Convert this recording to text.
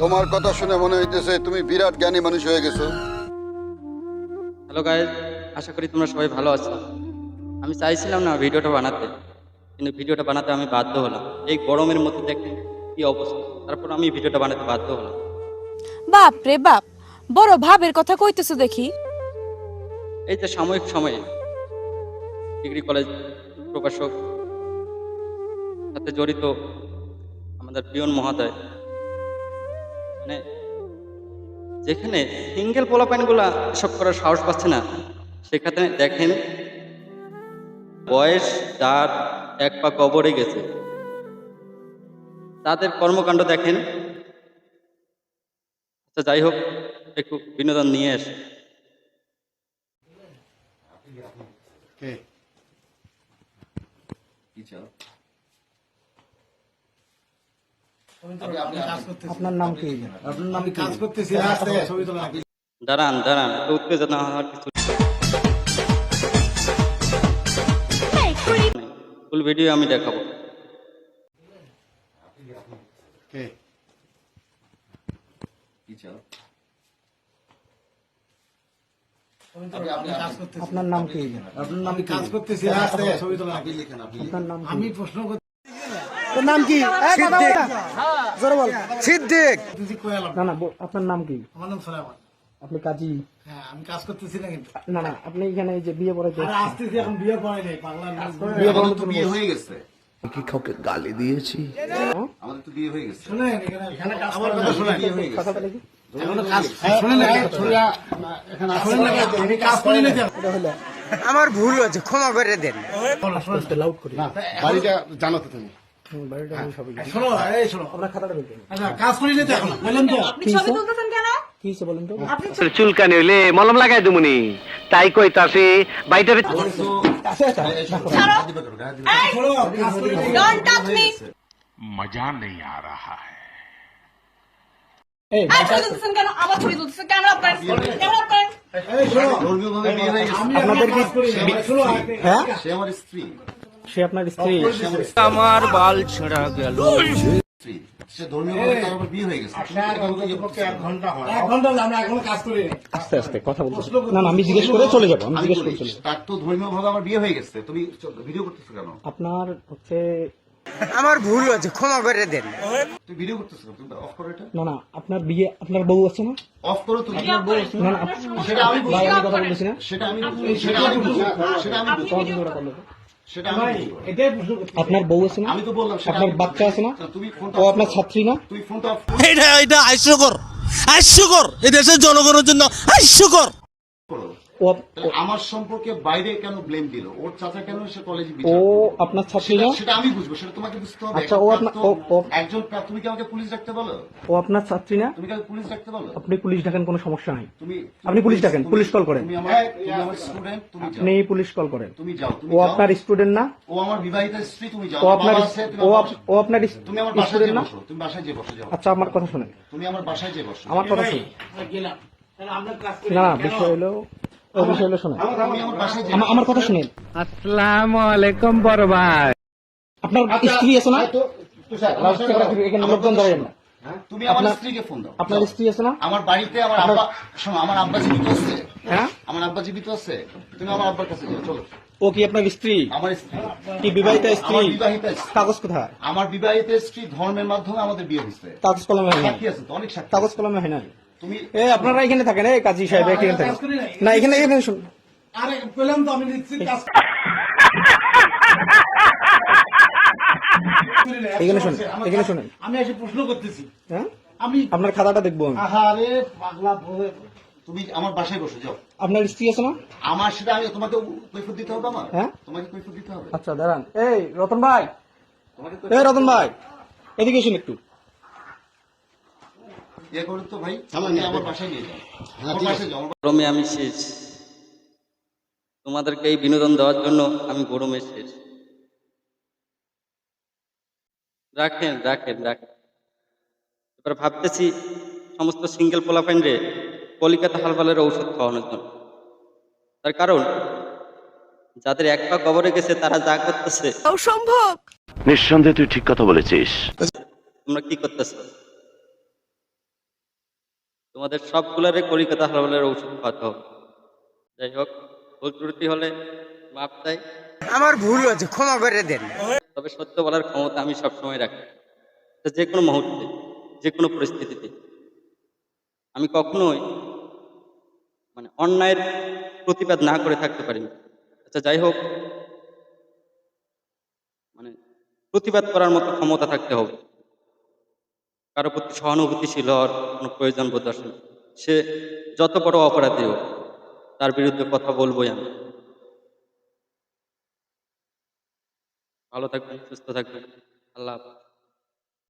তোমার কথা শুনে মনে হইতেছে তুমি বিরাট জ্ঞানী মানুষ হয়ে গেছো। হ্যালো গাইজ আশা করি তোমরা সবাই ভালো আছো। আমি চাইছিলাম না ভিডিওটা বানাতে কিন্তু ভিডিওটা বানাতে আমি বাধ্য হলাম। এই গরমের মধ্যে দেখে কি অবস্থা। তারপর আমি ভিডিওটা বানাতে বাধ্য হলাম। বাপ রে বাপ বড় ভাবের কথা কইতেছো দেখি। এই যে সাময়িক সময়ে ডিগ্রি কলেজ প্রকাশক সাথে জড়িত আমাদের পিয়ন মহোদয় মানে যেখানে সিঙ্গেল পোলাপাইনগুলা এসব করার সাহস পাচ্ছে না সেখানে দেখেন বয়স তার এক পা কবরে গেছে। তাদের কর্মকাণ্ড দেখেন। আচ্ছা যাই হোক একটু বিনোদন নিয়ে আসে। আপনার নাম কি আপনার নাম কাজ করতেছি ছবি তোলা দাঁড়ান দাঁড়ান একটু উত্তেজনা হওয়ার কিছু ফুল ভিডিও আমি দেখাবো আপনার নাম কি আপনার নাম কাজ করতেছি ছবি তোলা আপনার নাম আমি প্রশ্ন করতে তোর নাম কি? জোরে বল। সিদ্দিক। না না আপনার নাম কি? আমার নাম সোলাইমান আপনি কাজী? হ্যাঁ আমি কাজ করতেছি না কিন্তু। না না আপনি এখানে এই যে বিয়ে পড়াইতে আসতেছি এখন বিয়ে পড়াই নাই পাগলা করে বিয়ে পড়ানোর জন্য বিয়ে হয়ে গেছে। কি কাউকে গালি দিয়েছি? আমাদের তো বিয়ে হয়ে গেছে। শুনেন এখানে এখানে কাজ আমার কথা শুনেন বিয়ে হয়ে গেছে। কথাটা দেখি এখনও কাজ শুনেন না। শুনিয়া এখানে শুনেন না আমি কাজ করি না আমার ভুল হয়েছে ক্ষমা করে দেন। লাউড করি। বাড়িটা জানো তো তুমি। বাড়িটা আমি সবাই শোনো এই শোনো। আপনার খাতাটা দেখবেন আচ্ছা কাজ করি তো এখন বললেন তো। আপনি ছবি তুলতেছেন কেন? কি হয়েছে বলেন তো? চুলকানি হইলে মলম লাগাই দুমুনি তাই কইতাছি বাইটারে আচ্ছা আচ্ছা এই ডোন্ট টাচ মি এই এই ছবি তুলতেছেন কেন? আবার ছবি তুলতেছেন। ক্যামেরা অফ করেন। ক্যামেরা অফ করেন। এই শোনো ধর্মীয় ভাবে বিয়ে হয়ে আপনাদের হ্যাঁ সে আমার স্ত্রী। সে আপনার স্ত্রী। আমার বাল ছেঁড়া গেল সে ধর্মীয় ভাবে তার আবার বিয়ে হয়ে গেছে। এক ইয়ে ঘণ্টা করতেছো? এক ঘণ্টা হয়। এক ঘণ্টা আমরা এখনও কাজ করি আস্তে আস্তে কথা বলতেছি না না আমি জিজ্ঞেস করে চলে যাব আমি জিজ্ঞেস করে চলে তার তো ধর্মীয় ভাবে আমার বিয়ে হয়ে গেছে। তুমি ভিডিও করতেছো কেন? আপনার হচ্ছে আমার ভুল হয়েছে ক্ষমা করে দেন। তুমি ভিডিও করতেছো তুমি অফ করো এটা। না না আপনার বিয়ে আপনার বউ আছে না? অফ করো তুমি না? না সেটা আমি কথা বলতেছি না? সেটা আমি সেটা আমি সেটা আমি সেটা এটাই প্রশ্ন আপনার বউ আছে না? আমি তো বললাম আপনার বাচ্চা আছে না? তুমি ফোনটা ও আপনার ছাত্রী না? তুমি ফোনটা এটা এটা আইসুকর। আইসুকর। এই দেশের জনগণের জন্য হাস্যকর করো ও তাহলে আমার সম্পর্কে বাইরে কেন ব্লেম দিল? ওর চাচা কেন সে কলেজে ও আপনার ছাত্রী সেটা না সেটা আমি বুঝব সেটা তোমাকে বুঝতে হবে। আচ্ছা, ও আপনার- প্রাক্তন- ও- ও- একজন তুমি কি আমাকে পুলিশ ডাকতে বলো? ও আপনার ছাত্রী না? তুমি কি পুলিশ ডাকতে বলো? আপনি পুলিশ ডাকেন কোনো সমস্যা নাই। তুমি আপনি পুলিশ ডাকেন, পুলিশ কল করেন। তুমি আমার স্টুডেন্ট তুমি যাও আপনি পুলিশ কল করেন। তুমি যাও তুমি ও আপনার স্টুডেন্ট না? ও আমার বিবাহিত স্ত্রী তুমি যাও। ও আপনার তুমি ও আপনার তুমি আমার বাসায় বসো তুমি বাসায় যে বসো যাও। আচ্ছা আমার কথা শুনেন। তুমি আমার বাসায় যে বসো। আমার কথা শুনুন। না বিষয় হলো বিষয় হলো শোনেন আমার কথা শুনেন আসসালামু আলাইকুম বড় ভাই। আপনার স্ত্রী আছে না? এখানে লোকজন দাঁড়ায় না। তুমি আমার স্ত্রীকে ফোন দাও। আপনার স্ত্রী আছে না? আমার বাড়িতে আমার আব্বা শোনো আমার আব্বা জীবিত আছে। হ্যাঁ? আমার আব্বা জীবিত আছে। তুমি আমার আব্বার কাছে যাও চলো। ও কি আপনার স্ত্রী? আমার স্ত্রী। কি বিবাহিত স্ত্রী? বিবাহিত কাগজ কোথায়? আমার বিবাহিত স্ত্রী ধর্মের মাধ্যমে আমাদের বিয়ে হয়েছে। কাগজ কলমে হয় না সাক্ষী আছে অনেক সাক্ষী কাগজ কলমে হয় না এ আপনারা এখানে থাকেন এই কাজী সাহেব এখানে থাকেন। না এখানে এখানে শুন আরে তো আমি কাজ এখানে শুনেন এখানে শুনেন। আমি এসে প্রশ্ন করতেছি। হ্যাঁ? আমি আপনার খাতাটা দেখব আমি। আহারে পাগলা তুমি আমার বাসায় বসে যাও। আপনার স্ত্রী আছে না? আমার সেটা আমি তোমাকে কৈফত দিতে হবে আমার? হ্যাঁ? তোমাকে কৈফত দিতে হবে? আচ্ছা দাঁড়ান। এই রতন ভাই। এই রতন ভাই। এদিকে শুন একটু। ইয়ে করুন তো ভাই আমার বাসায় নিয়ে যাও। আমার বাসায় যাও আমার গরমে আমি শেষ। তোমাদেরকে এই বিনোদন দেওয়ার জন্য আমি গরমে শেষ। রাখেন রাখেন রাখেন। এবার ভাবতেছি সমস্ত সিঙ্গেল পোলা পোলাফাইন্ডে কলিকাতা হালবালের ঔষধ খাওয়ানোর জন্য। তার কারণ যাদের এক পা কবরে গেছে তারা যা করতেছে। অসম্ভব! নিঃসন্দেহে তুই ঠিক কথা বলেছিস। তোমরা কি করতেছো? তোমাদের সবগুলারে কলিকাতা হারবালের ঔষধ খাওয়াতে হবে। যাই হোক ভুল ত্রুটি হলে মাপ চাই। আমার ভুল হয়েছে ক্ষমা করে দেন। তবে সত্য বলার ক্ষমতা আমি সবসময় রাখি। যে কোনো মুহূর্তে যে কোনো পরিস্থিতিতে। আমি কখনোই মানে অন্যায়ের প্রতিবাদ না করে থাকতে পারিনি। আচ্ছা যাই হোক মানে প্রতিবাদ করার মতো ক্ষমতা থাকতে হবে। কারও প্রতি সহানুভূতিশীল হওয়ার কোনো প্রয়োজন বোধ আসে না। সে যত বড় অপরাধী হোক, তার বিরুদ্ধে কথা বলবোই আমি। ভালো থাকবেন, সুস্থ থাকবেন। আল্লাহ হাফেজ।